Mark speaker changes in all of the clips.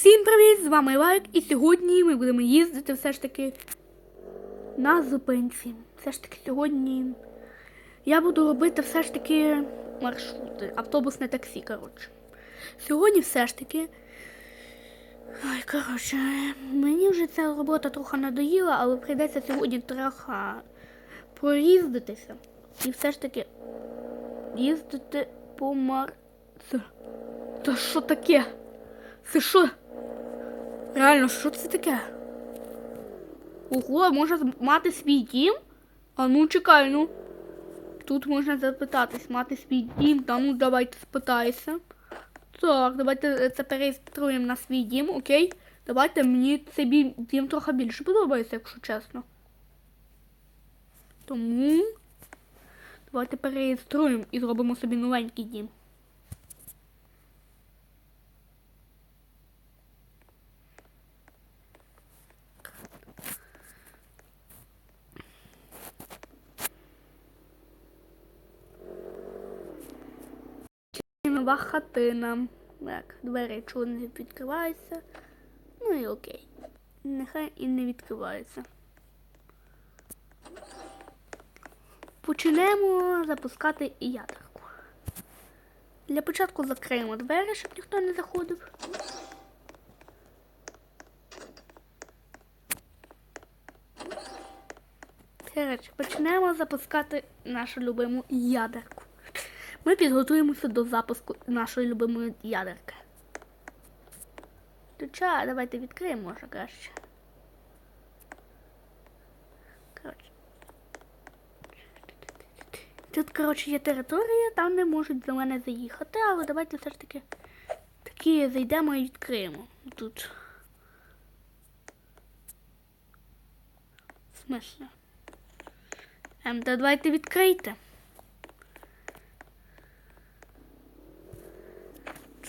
Speaker 1: Всім привіт! З вами Лайк, і сьогодні ми будемо їздити все ж таки на зупинці. Все ж таки сьогодні я буду робити все ж таки маршрути, автобусне таксі, коротше. Сьогодні все ж таки. Ой, коротше, мені вже ця робота трохи надоїла, але прийдеться сьогодні трохи проїздитися. І все ж таки їздити по мар. Це, що таке? Це що? Реально, що це таке? Ого, можна мати свій дім? А ну чекай, ну. Тут можна запитатись, мати свій дім, та ну давайте спитайся. Так, давайте е, це переєструємо на свій дім, окей? Давайте мені цей дім трохи більше подобається, якщо чесно. Тому давайте переєструємо і зробимо собі новенький дім. Нова хатина. Так, двері чого не відкриваються. Ну і окей. Нехай і не відкриваються. Почнемо запускати ядерку. Для початку закриємо двері, щоб ніхто не заходив. Коротше, почнемо запускати нашу любиму ядерку. Ми підготуємося до запуску нашої любимої ядерки. Хоча, давайте відкриємо, може краще. Тут, коротше, є територія, там не можуть до мене заїхати, але давайте все ж таки такі зайдемо і відкриємо. Тут. В? Ем, давайте відкрийте.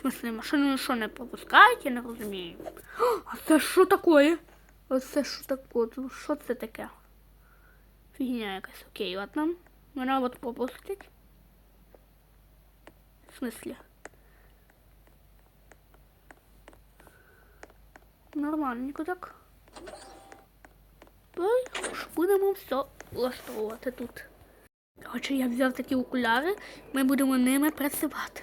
Speaker 1: В смысле, машину що не пропускають, я не розумію. А це що таке? Оце що таке? Це Що це таке? Фігня якась. Окей, ладно. Мене от пропустить. В смислі? Нормальненько так. Ой, ж будемо все влаштовувати тут. Коротше, я взяв такі окуляри, ми будемо ними працювати.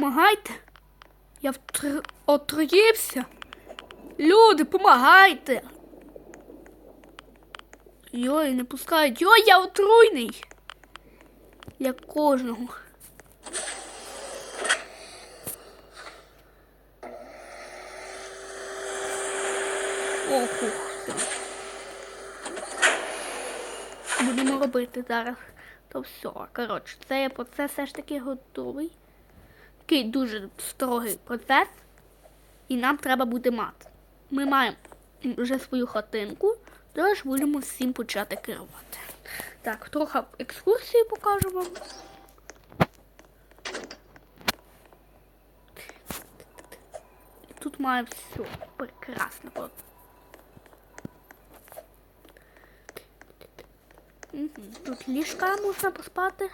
Speaker 1: Помагайте. Я втр... отруївся. Люди, помагайте. Йой, не пускають. Йой, я отруйний. Як кожного. Ох. Будемо робити зараз. То все. Коротше, цей процес все ж таки готовий. Такий дуже строгий процес. І нам треба буде мати. Ми маємо вже свою хатинку, тож будемо всім почати керувати. Так, трохи екскурсії покажу вам. Тут має все прекрасно. Мгм, Тут ліжка можна поспати.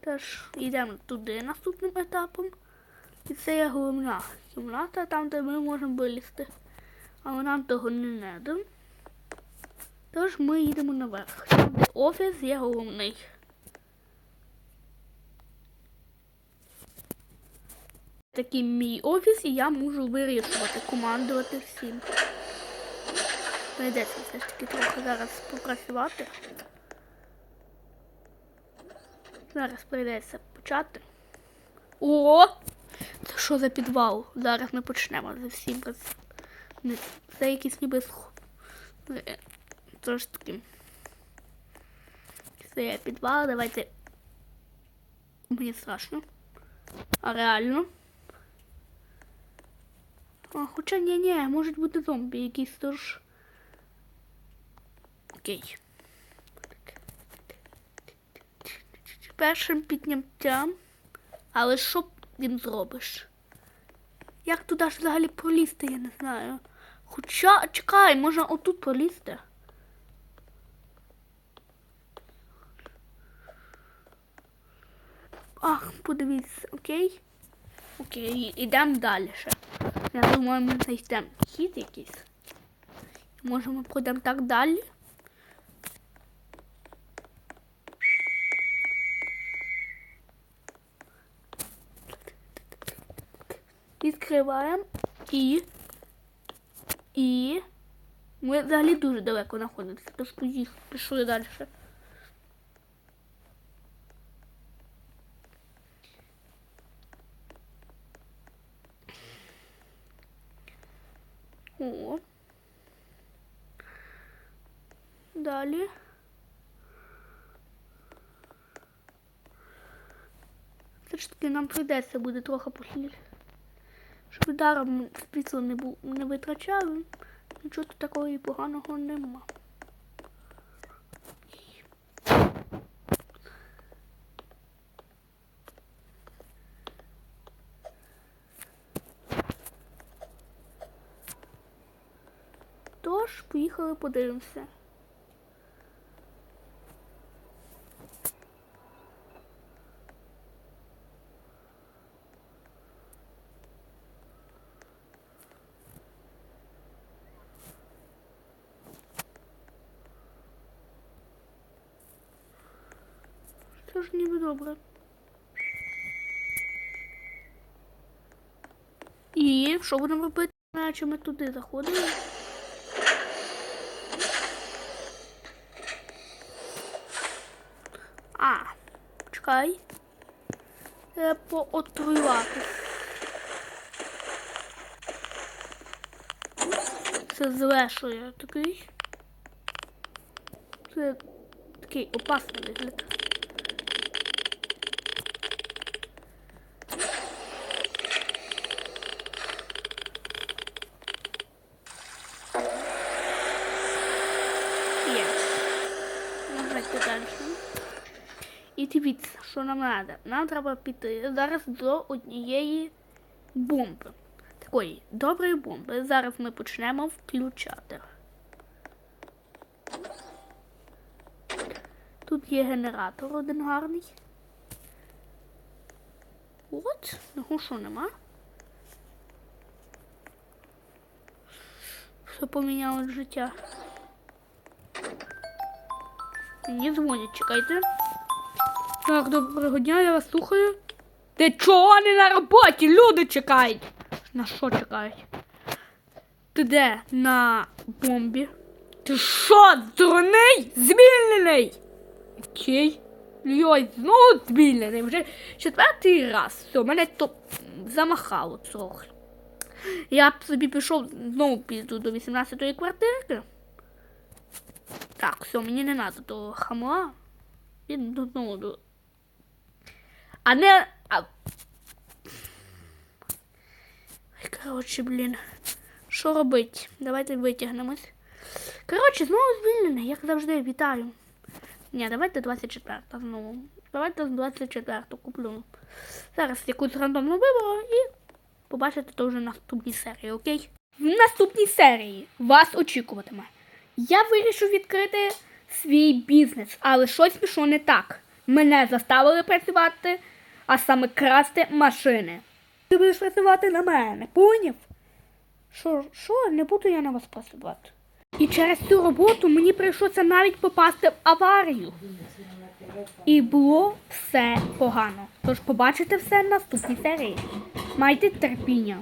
Speaker 1: Тож йдемо туди наступним етапом. І це є головна кімната, там, де ми можемо вилізти. Але нам того не треба. Тож ми їдемо наверх. Офіс є головний. Такий мій офіс, і я можу вирішувати, командувати всім. Прийдеться все ж таки трохи зараз попрацювати. Зараз прийдеться почати. О! Це що за підвал? Зараз ми почнемо за всім. Не- Це якийсь ніби сх... Е, Тож таки. Це є підвал, давайте. Мені страшно. А реально. А, хоча ні, ні, можуть бути зомбі якісь тож. Окей. Першим підняттям. Але що він зробиш? Як туди ж взагалі пролізти, я не знаю. Хоча, чекай, можна отут пролізти. Ах, подивіться, окей? Окей, ідемо далі. Я думаю, ми знайдемо хід якийсь. Може, ми пройдемо так далі? Відкриваємо і. І. Ми взагалі дуже далеко знаходимося. Тож поїхали, пішли далі. О. Далі. Все ж таки нам прийдеться буде трохи похилі. Щоб даром світло не, не витрачали. Нічого тут такого і поганого нема. Тож, поїхали подивимося. Це ж ніби добре. І що будемо робити, наче ми туди заходимо? А, чекай. Треба пооткривати. Це зле, що я такий. Це такий опасний вигляд. Є. Нажати далі. І дивіться, що нам треба. Нам треба піти зараз до однієї бомби. Такої доброї бомби. Зараз ми почнемо включати. Тут є генератор один гарний. От, ну що нема. Все поміняло життя. Мені дзвонять, чекайте. Так, доброго дня, я вас слухаю. Ти чого не на роботі? Люди чекають. На що чекають? Ти де? На бомбі. Ти що, дурний? Звільнений? Окей. Йой, знову звільнений. Вже четвертий раз. Все, мене то замахало трохи. Я б собі пішов, знову піду до 18-ї квартирки. Так, все, мені не треба того хамла. До знову до. А не. А... Коротше, блін. Що робить? Давайте витягнемось. Коротше, знову звільнений, як завжди, вітаю. Ні, давайте 24 знову. Давайте 24 куплю. Зараз якусь рандомну вибору і побачите то вже в наступній серії, окей? В наступній серії вас очікуватиме. Я вирішив відкрити свій бізнес, але щось пішло не так. Мене заставили працювати, а саме красти машини. Ти будеш працювати на мене, поняв? Що, що, не буду я на вас працювати. І через цю роботу мені прийшлося навіть попасти в аварію. І було все погано. Тож побачите все в наступній серії. Майте терпіння.